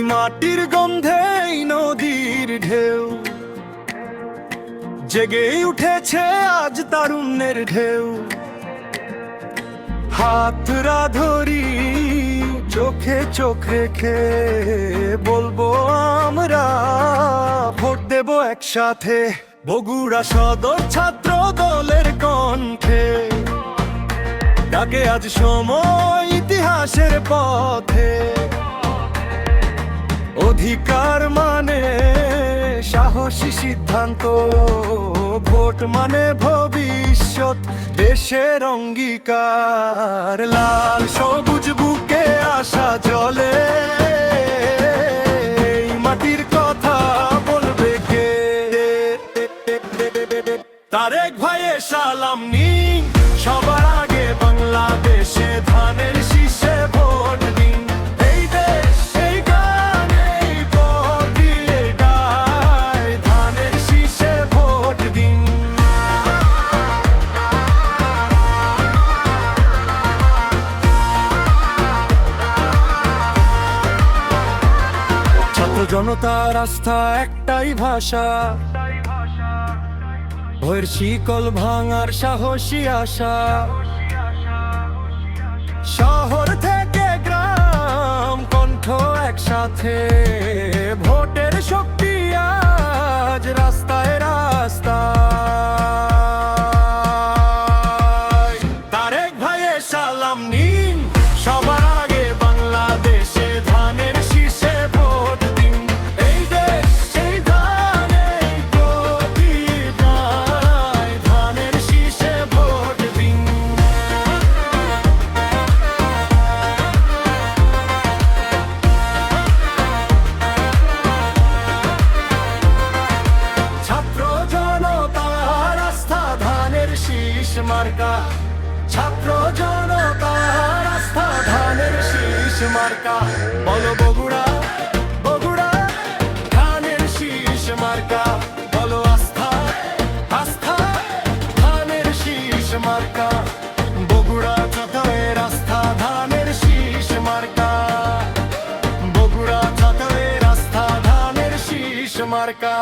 মাটির গন্ধে এই নদীর ঢেউ। জেগে উঠেছে আজ তারুণ্যের ঢেউ। হাত ধরি চোখে চোখ রেখে বলব আমরা, ভোট দেব একসাথে। বগুড়া সদর ছাত্র দলের কণ্ঠে। ডাকে আজ সময় ইতিহাসের পথে। অধিকার মানে সাহসী সিদ্ধান্ত, ভোট মানে ভবিষ্যৎ, দেশের অঙ্গীকার। লাল সবুজ বুকে আসা জলে মাটির কথা বলবে কে? তারেক ভাইয়ে সালাম নি সবার আগে বাংলাদেশে ধানের শীষে ভোট ছাত্র জনতার আস্থা একটাই ভাষা। ভয়ের শিকল ভাঙার সাহসী আশা। শহর থেকে গ্রাম, কণ্ঠ একসাথে। ভোটের শক্তি আজ রাস্তায় রাস্তা তারেক ভাইয়ে সালাম নিন মার্কা ছাত্র জনতার আস্থা ধানের শীষ মার্কা বলো বগুড়া বগুড়া ধানের শীষ মার্কা বলো আস্থা আস্থা ধানের শীষ মার্কা বগুড়া ছাত্রের আস্থা ধানের শীষ মার্কা বগুড়া ছাত্রের আস্থা ধানের শীষ মার্কা